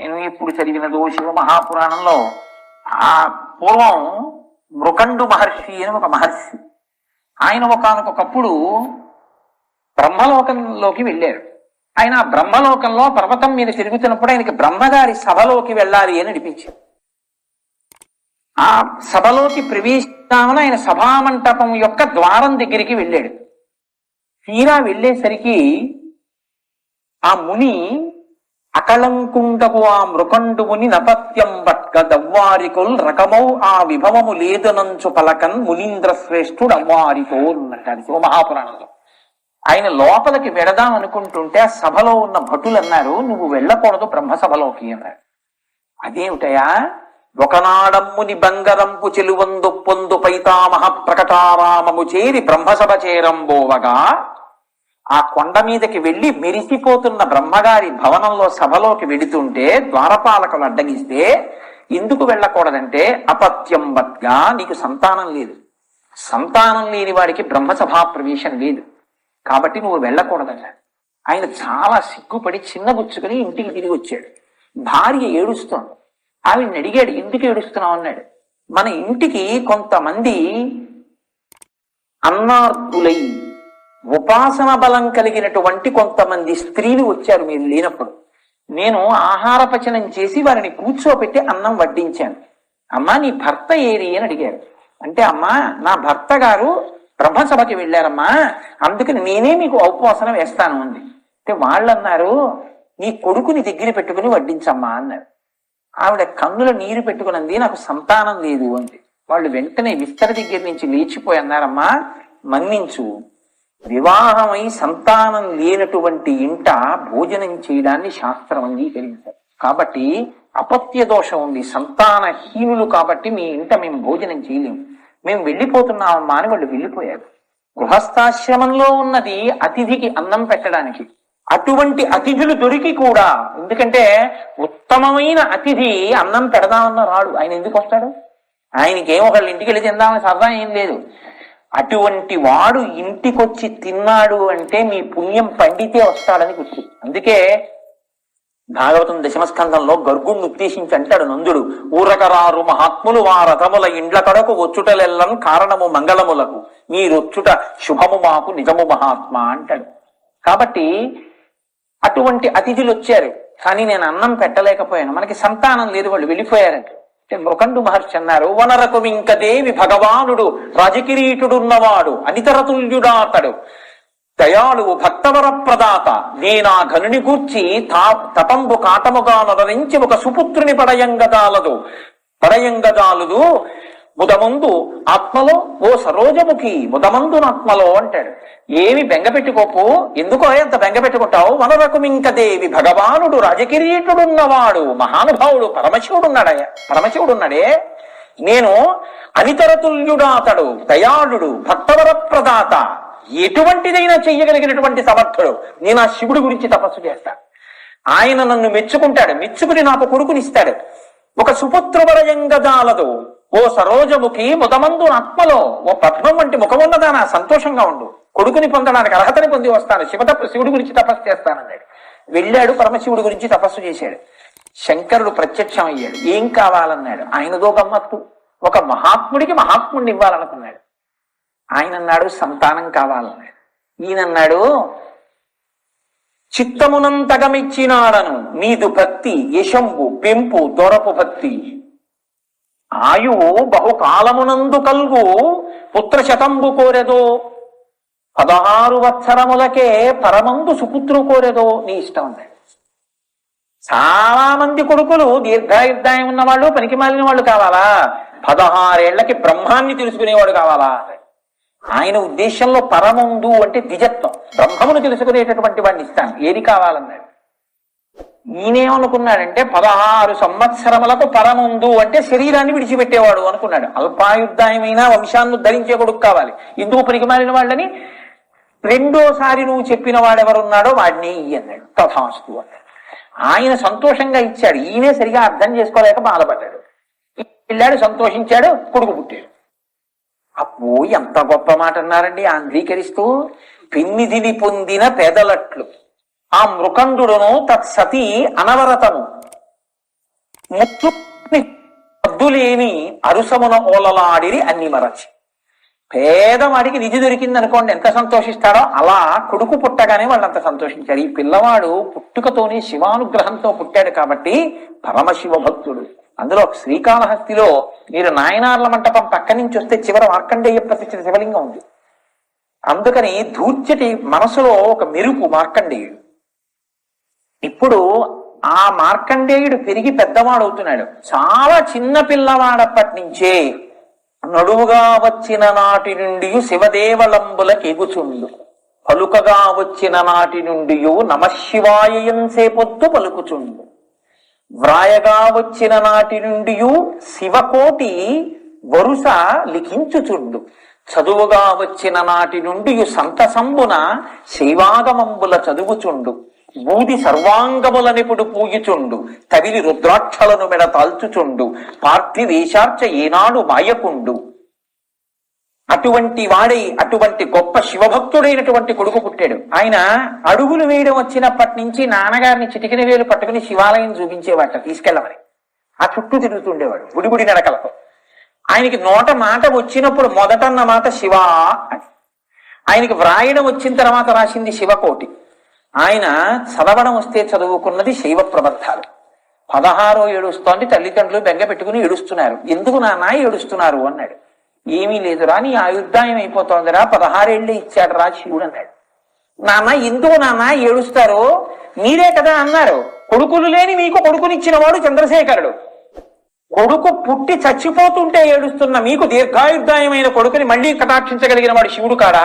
నేను ఇప్పుడు చదివినదో శివ మహాపురాణంలో ఆ పూర్వం మృకండు మహర్షి అని ఒక మహర్షి. ఆయన ఒకనకొకప్పుడు బ్రహ్మలోకంలోకి వెళ్ళారు ఆయన బ్రహ్మలోకంలో పర్వతం మీద తిరుగుతున్నప్పుడు ఆయనకి బ్రహ్మగారి సభలోకి వెళ్ళాలి అని అనిపించింది. ఆ సభలోకి ప్రవేశిస్తామని ఆయన సభామంటపం యొక్క ద్వారం దగ్గరికి వెళ్ళాడు. తీరా వెళ్ళేసరికి ఆ ముని అకళంకుండపు ఆ మృకండుముని నపత్యం పట్క దవ్వారికుల్ రకమౌ ఆ విభవము లేదనంచు పలకన్ మునీంద్ర శ్రేష్ఠుడు అవ్వారితో ఉన్నట్టు శివ మహాపురాణంలో. ఆయన లోపలికి వెడదాం అనుకుంటుంటే ఆ సభలో ఉన్న భటులు అన్నారు నువ్వు వెళ్ళకూడదు బ్రహ్మసభలోకి అన్నారు. అదేమిటయా? ఒకనాడమ్ముని బంగరంపు చెలువందు పొందు పైతామహ ప్రకటారామము చేరి బ్రహ్మసభ చేరంబోవగా ఆ కొండ మీదకి వెళ్ళి మెరిసిపోతున్న బ్రహ్మగారి భవనంలో సభలోకి వెడుతుంటే ద్వారపాలకులు అడ్డగిస్తే ఎందుకు వెళ్ళకూడదంటే అపత్యం బద్గా నీకు సంతానం లేదు. సంతానం లేని వాడికి బ్రహ్మసభా ప్రవేశం లేదు. కాబట్టి నువ్వు వెళ్ళకూడదట. ఆయన చాలా సిగ్గుపడి చిన్నబుచ్చుకుని ఇంటికి తిరిగి వచ్చాడు. భార్య ఏడుస్తోంది. ఆవిడని అడిగాడు ఎందుకు ఏడుస్తున్నావు? అన్నాడు. మన ఇంటికి కొంతమంది అన్నార్థులై ఉపాసన బలం కలిగినటువంటి కొంతమంది స్త్రీలు వచ్చారు మీరు లేనప్పుడు. నేను ఆహార పచనం చేసి వారిని కూర్చోపెట్టి అన్నం వడ్డించాను. అమ్మా నీ భర్త ఏది అని అడిగారు. అంటే అమ్మా నా భర్త గారు బ్రహ్మసభకి వెళ్ళారమ్మా. అందుకని నేనే మీకు ఉపవాసన వేస్తాను అంది. అంటే వాళ్ళు అన్నారు నీ కొడుకుని దగ్గర పెట్టుకుని వడ్డించమ్మా అన్నారు. ఆవిడ కన్నుల నీరు పెట్టుకునంది నాకు సంతానం లేదు అంది. వాళ్ళు వెంటనే విస్తర దగ్గర నుంచి లేచిపోయి అన్నారమ్మా మన్నించు. వివాహమై సంతానం లేనటువంటి ఇంట భోజనం చేయడాన్ని శాస్త్రం అంగీకరించారు. కాబట్టి అపత్య దోషం ఉంది. సంతానహీనులు కాబట్టి మీ ఇంట మేము భోజనం చేయలేము మేము వెళ్ళిపోతున్నామమ్మా అని వాళ్ళు వెళ్ళిపోయారు. గృహస్థాశ్రమంలో ఉన్నది అతిథికి అన్నం పెట్టడానికి. అటువంటి అతిథులు దొరికి కూడా. ఎందుకంటే ఉత్తమమైన అతిథి అన్నం పెడదామన్న రాడు. ఆయన ఎందుకు వస్తాడు? ఆయనకి ఏం ఒకళ్ళ ఇంటికి వెళ్ళి తిందామని సరదా ఏం లేదు. అటువంటి వాడు ఇంటికొచ్చి తిన్నాడు అంటే మీ పుణ్యం పండితే వస్తాడని గుర్తు. అందుకే భాగవతం దశమస్కంధంలో గర్గుణ్ణి ఉద్దేశించి అంటాడు నందుడు ఊరకరారు మహాత్ములు ఆ రథముల ఇండ్ల కడకు వచ్చుటలెల్లం కారణము మంగళములకు. మీరొచ్చుట శుభము మాకు నిజము మహాత్మ అంటాడు. కాబట్టి అటువంటి అతిథులు వచ్చారు కానీ నేను అన్నం పెట్టలేకపోయాను. మనకి సంతానం లేదు వాళ్ళు వెళ్ళిపోయారంట. అంటే మృకండు మహర్షి అన్నారు వనరకు భగవానుడు రాజకిరీటుడున్నవాడు అనితరతుల్యుడా అతడు. దయాళువు భక్తవర ప్రదాత నేనా ఘనుని గూర్చి తా తపంబు కాటముగా నొదరించి ఒక సుపుత్రుని పడయంగదాలదు పడయంగదాలుదు ముదమందు ఆత్మలో ఓ సరోజముఖి ముదమందు ఆత్మలో అంటాడు. ఏమి బెంగపెట్టుకోపు ఎందుకో ఎంత బెంగ పెట్టుకుంటావు? మనరకుమింకదేవి భగవానుడు రాజకిరీటుడున్నవాడు మహానుభావుడు పరమశివుడున్నాడయ పరమశివుడున్నాడే? నేను అనితరతుల్యుడాతడు దయాళుడు భక్తవర ప్రదాత ఎటువంటిదైనా చెయ్యగలిగినటువంటి సమర్థుడు. నేను ఆ శివుడి గురించి తపస్సు చేస్తా. ఆయన నన్ను మెచ్చుకుంటాడు. మెచ్చుకుని నాకు కొడుకునిస్తాడు. ఒక సుపుత్రవరయంగజాలదు ఓ సరోజముఖి ముదమందు ఆత్మలో ఓ పద్మం వంటి ముఖమున్నదానా సంతోషంగా ఉండు. కొడుకుని పొందడానికి అర్హతని పొంది వస్తాను. శివ తప శివుడి గురించి తపస్సు చేస్తానన్నాడు. వెళ్ళాడు పరమశివుడి గురించి తపస్సు చేశాడు. శంకరుడు ప్రత్యక్షం అయ్యాడు ఏం కావాలన్నాడు? ఆయనదో గమ్మత్తు. ఒక మహాత్ముడికి మహాత్ముడిని ఇవ్వాలనుకున్నాడు. ఆయన అన్నాడు సంతానం కావాలన్నాడు. ఈయనన్నాడు చిత్తమునంతగమిచ్చినాడను. నీదు భక్తి యశంబు పెంపు దొరపు భక్తి. ఆయువు బహుకాలమునందు కల్గు పుత్ర శతంబు కోరెదో. పదహారు వత్సరములకే పరమందు సుపుత్రు కోరెదో నీ ఇష్టం అన్నాడు చాలా మంది కొడుకులు దీర్ఘాయుర్దాయం ఉన్నవాళ్ళు పనికి మాలిన వాళ్ళు కావాలా? పదహారేళ్ళకి బ్రహ్మాన్ని తెలుసుకునేవాడు కావాలా? ఆయన ఉద్దేశంలో పరమందు అంటే ద్విజత్వం. బ్రహ్మమును తెలుసుకునేటటువంటి వాడిని ఇస్తాను. ఏది కావాలన్నాడు? ఈయనేమనుకున్నాడంటే పదహారు సంవత్సరములకు పరముందు అంటే శరీరాన్ని విడిచిపెట్టేవాడు అనుకున్నాడు. అల్పాయుద్ధాయమైన వంశాన్ని ధరించే కొడుకు కావాలి. ఎందుకు పనికిమాలిన వాళ్ళని? రెండోసారి నువ్వు చెప్పిన వాడెవరున్నాడో వాడిని ఇయ్యి అన్నాడు తథాస్తు అన్నాడు. ఆయన సంతోషంగా ఇచ్చాడు. ఈయనే సరిగా అర్థం చేసుకోలేక బాధపడ్డాడు. వెళ్ళాడు సంతోషించాడు కొడుకు పుట్టాడు. అబ్బో ఎంత గొప్ప మాట అన్నారండి ఆంధ్రీకరిస్తూ పెన్నిధిని పొందిన పెదలట్లు. ఆ మృకందుడును తత్సతి అనవరతము ముత్తు అద్దులేని అరుసమున ఓలలాడిరి అన్ని మరచి. పేదవాడికి నిధి దొరికింది అనుకోండి ఎంత సంతోషిస్తాడో అలా కొడుకు పుట్టగానే వాళ్ళు అంత సంతోషించారు. ఈ పిల్లవాడు పుట్టుకతోనే శివానుగ్రహంతో పుట్టాడు కాబట్టి పరమశివ భక్తుడు అందులో శ్రీకాళహస్తిలో మీరు నాయనార్ల మంటపం పక్క నుంచి వస్తే చివర మార్కండేయ ప్రతిష్ఠిత శివలింగం ఉంది. అందుకని ధూర్చటి మనసులో ఒక మెరుపు మార్కండేయుడు. ఇప్పుడు ఆ మార్కండేయుడు పెరిగి పెద్దవాడు అవుతున్నాడు చాలా చిన్న పిల్లవాడప్పటి నుంచే నడువుగా వచ్చిన నాటి నుండి శివదేవలంబులకు ఎగుచుండు. పలుకగా వచ్చిన నాటి నుండి నమశివాయం సేపొద్దు పలుకుచుండు. వ్రాయగా వచ్చిన నాటి నుండి శివకోటి వరుస లిఖించుచుండు. చదువుగా వచ్చిన నాటి నుండి సంతసంబున శైవాగమంబుల చదువుచుండు. బూది సర్వాంగముల నిపుడు పూయుచుండు తవిలి రుద్రాక్షలను మెడ తాల్చుచుండు పార్థివేశార్చ ఏనాడు మాయకుండు. అటువంటి వాడై అటువంటి గొప్ప శివభక్తుడైనటువంటి కొడుకు పుట్టాడు. ఆయన అడుగులు వేయడం వచ్చినప్పటి నుంచి నాన్నగారిని చిటికిన వేలు పట్టుకుని శివాలయం చూపించేవాట తీసుకెళ్ళమని. ఆ చుట్టూ తిరుగుతుండేవాడు గుడిగుడి నడకలతో. ఆయనకి నోట మాట వచ్చినప్పుడు మొదటన్న మాట శివా అని. ఆయనకి వ్రాయడం వచ్చిన తర్వాత రాసింది శివకోటి. ఆయన చదవడం వస్తే చదువుకున్నది శైవ ప్రబద్ధాలు పదహారో ఏడుస్తోంది తల్లిదండ్రులు బెంగ పెట్టుకుని ఏడుస్తున్నారు. ఎందుకు నాన్న ఏడుస్తున్నారు అన్నాడు. ఏమీ లేదురా నీ ఆయుర్దాయం అయిపోతోందిరా పదహారేళ్ళే ఇచ్చాడు రా శివుడు అన్నాడు. నాన్న ఎందుకు నాన్న ఏడుస్తారు? మీరే కదా అన్నారు. కొడుకులు లేని మీకు కొడుకునిచ్చిన వాడు చంద్రశేఖరుడు. కొడుకు పుట్టి చచ్చిపోతుంటే ఏడుస్తున్న మీకు దీర్ఘాయుర్దాయమైన కొడుకుని మళ్ళీ కటాక్షించగలిగిన వాడు శివుడు కాడా?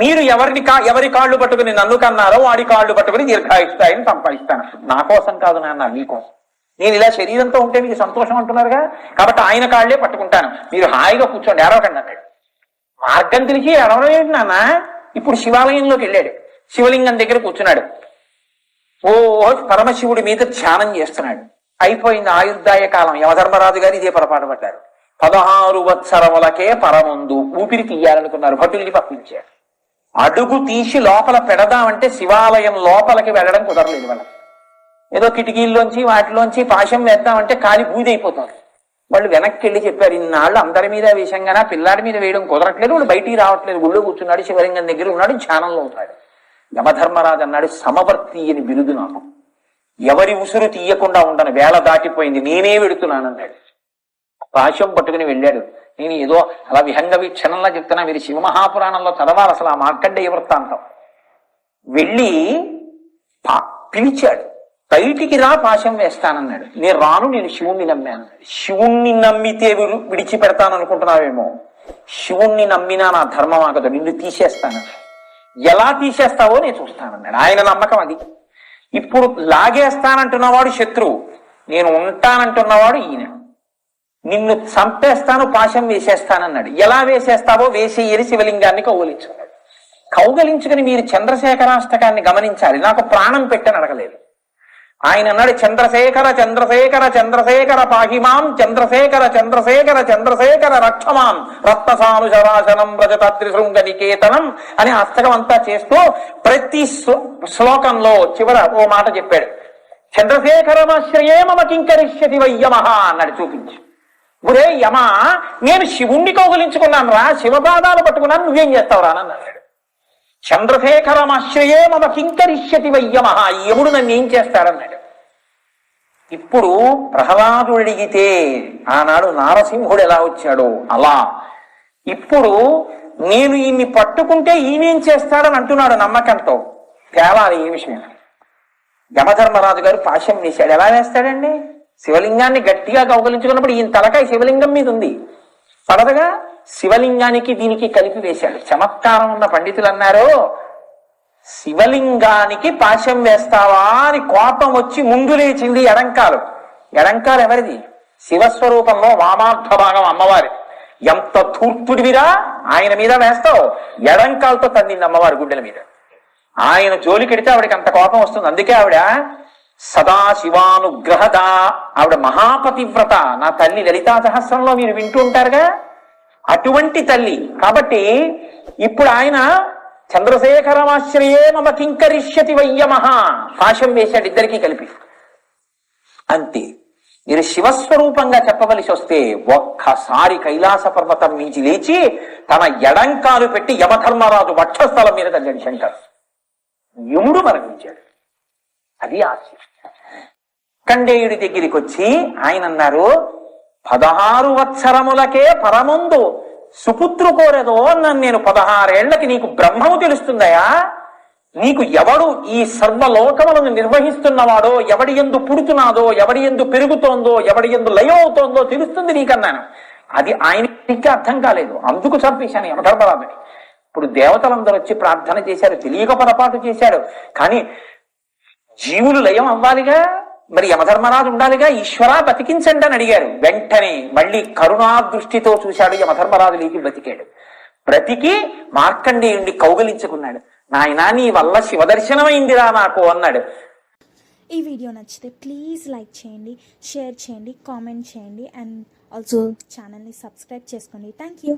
మీరు ఎవరిని కా ఎవరి కాళ్ళు పట్టుకుని నన్ను కన్నారో వాడి కాళ్ళు పట్టుకుని దీర్ఘాయుస్తాయని సంపాదిస్తాను. నా కోసం కాదు నాన్న మీకోసం నేను ఇలా శరీరంతో ఉంటే మీకు సంతోషం అంటున్నారుగా? కాబట్టి ఆయన కాళ్ళే పట్టుకుంటాను. మీరు హాయిగా కూర్చోండి ఏడవకండి అన్నాడు. మార్గం తెలిసి ఎడవడం నాన్న. ఇప్పుడు శివాలయంలోకి వెళ్ళాడు. శివలింగం దగ్గర కూర్చున్నాడు. ఓ పరమశివుడి మీద ధ్యానం చేస్తున్నాడు. అయిపోయింది ఆయుర్దాయ కాలం. యమధర్మరాజు గారు ఇదే పొరపాటు పడ్డారు. పదహారు వత్సరములకే పరమందు ఊపిరి తీయాలనుకున్నారు. భటుల్ని పంపించారు. అడుగు తీసి లోపల పెడదామంటే శివాలయం లోపలికి వెళ్ళడం కుదరలేదు వాళ్ళకి. ఏదో కిటికీల్లోంచి వాటిలోంచి పాశం వేద్దామంటే కాలి బూదైపోతుంది వాళ్ళు వెనక్కి వెళ్ళి చెప్పారు ఇన్నాళ్ళు అందరి మీద విషయంగా పిల్లాడి మీద వేయడం కుదరట్లేదు వాళ్ళు బయటికి రావట్లేదు. గుళ్ళో కూర్చున్నాడు శివలింగం దగ్గర ఉన్నాడు ధ్యానంలో ఉన్నాడు. యమధర్మరాజు అన్నాడు సమవర్తి అని బిరుదు నాకు. ఎవరి ఉసురు తీయకుండా ఉండను. వేళ దాటిపోయింది. నేనే వెడుతున్నాను అన్నాడు పాశం పట్టుకుని వెళ్ళాడు. నేను ఏదో అలా విహంగ వీక్షణంలో చెప్తున్నా. మీరు శివమహాపురాణంలో చదవాలి అసలు ఆ మార్కండేయ వృత్తాంతం. వెళ్ళి పిలిచాడు. బయటికి రా పాశం వేస్తానన్నాడు. నేను రాను నేను శివుణ్ణి నమ్మాను. శివుణ్ణి నమ్మితే విడిచి విడిచిపెడతాను అనుకుంటున్నావేమో శివుణ్ణి నమ్మినా నా ధర్మం ఆగదు. నిన్ను తీసేస్తానన్నాడు ఎలా తీసేస్తావో నేను చూస్తానన్నాడు. ఆయన నమ్మకం అది. ఇప్పుడు లాగేస్తానంటున్నవాడు శత్రువు. నేను ఉంటానంటున్నవాడు ఈయన. నిన్ను చంపేస్తాను పాశం వేసేస్తానన్నాడు. ఎలా వేసేస్తావో వేసేయని శివలింగాన్ని కౌగలించుకున్నాడు కౌగలించుకుని మీరు చంద్రశేఖరాష్టకాన్ని గమనించాలి. నాకు ప్రాణం పెట్టని అడగలేదు. ఆయన అన్నాడు చంద్రశేఖర చంద్రశేఖర చంద్రశేఖర పాహిమాం చంద్రశేఖర చంద్రశేఖర చంద్రశేఖర రక్షమాం. రత్నసాను శరాశనం వ్రజతత్రిశృంగ నికేతనం అని అష్టకం అంతా చేస్తూ ప్రతి శ్లోకంలో చివర ఓ మాట చెప్పాడు. చంద్రశేఖరమాశ్రయే మమ కింకరిష్యతి వయ్యమహ అన్నాడు చూపించి. గురే యమ నేను శివుణ్ణి కౌగులించుకున్నాను రా శివపాదాలు పట్టుకున్నాను నువ్వేం చేస్తావు రా అన్నాడు. చంద్రశేఖరమాశ్రయే మమ కింకరిష్యతి వయ్యమహ యముడు నన్ను ఏం చేస్తాడన్నాడు ఇప్పుడు ప్రహ్లాదుడు అడిగితే ఆనాడు నారసింహుడు ఎలా వచ్చాడో? అలా. ఇప్పుడు నేను ఈయన్ని పట్టుకుంటే ఈయనేం చేస్తాడని అంటున్నాడు నమ్మకంతో. తేవాలి ఈ విషయం. యమధర్మరాజు గారు పాశం వేశాడు. ఎలా వేస్తాడండి? శివలింగాన్ని గట్టిగా కౌగలించుకున్నప్పుడు ఈయన తలకాయ శివలింగం మీద ఉంది. పడదగా శివలింగానికి దీనికి కలిపి వేశాడు. చమత్కారం ఉన్న పండితులు అన్నారు శివలింగానికి పాశం వేస్తావా అని కోపం వచ్చి ముందు లేచింది ఎడంకాలు. ఎడంకాలు ఎవరిది? శివస్వరూపంలో వామార్థ భాగం అమ్మవారి. ఎంత ధూర్తుడివిరా ఆయన మీద వేస్తావు. ఎడంకాలతో తన్నింది అమ్మవారి గుడ్డెల మీద. ఆయన జోలికెడితే ఆవిడకి అంత కోపం వస్తుంది. అందుకే ఆవిడ సదా శివానుగ్రహద. ఆవిడ మహాపతివ్రత. నా తల్లి లలితా సహస్రంలో మీరు వింటూ ఉంటారుగా? అటువంటి తల్లి. కాబట్టి ఇప్పుడు ఆయన చంద్రశేఖరమాశ్రయే మమ కింకరిష్యతి వయ్యమహ పాశం వేశాడు ఇద్దరికీ కలిపి. అంతే. మీరు శివస్వరూపంగా చెప్పవలసి వస్తే ఒక్కసారి కైలాస పర్వతం మించి లేచి తన ఎడంకాలు పెట్టి యమధర్మరాజు వక్షస్థలం మీద తగ్గాడు శంకర్. యముడు మరణించాడు. అది ఆశ్చర్యం. కండేయుడి దగ్గరికి వచ్చి ఆయన అన్నారు పదహారు వత్సరములకే పరముందు సుపుత్రు కోరెదో అన్నాను నేను పదహారేళ్ళకి. నీకు బ్రహ్మము తెలుస్తుందయా? నీకు ఎవడు ఈ సర్వలోకములను నిర్వహిస్తున్నవాడో ఎవడి ఎందు పుడుతున్నాదో ఎవడి ఎందు పెరుగుతోందో ఎవడి ఎందు లయం అవుతోందో తెలుస్తుంది నీకన్నాను. అది ఆయనకి అర్థం కాలేదు. అందుకు చంపేశాను యమధర్మరాజుని. ఇప్పుడు దేవతలందరూ వచ్చి ప్రార్థన చేశారు తెలియక పొరపాటు చేశాడు కానీ జీవులు లయం అవ్వాలిగా? మరి యమధర్మరాజు ఉండాలిగా? ఈశ్వరా బతికించండి అని అడిగారు. వెంటనే మళ్ళీ కరుణా దృష్టితో చూశాడు యమధర్మరాజు లేచి బతికాడు బ్రతికి మార్కండేయుణ్ణి కౌగలించుకున్నాడు. నాయనా నీ వల్ల శివదర్శనమైందిరా నాకు అన్నాడు. ఈ వీడియో నచ్చితే ప్లీజ్ లైక్ చేయండి షేర్ చేయండి కామెంట్ చేయండి అండ్ ఆల్సో ఛానల్ని సబ్స్క్రైబ్ చేసుకోండి. Thank you.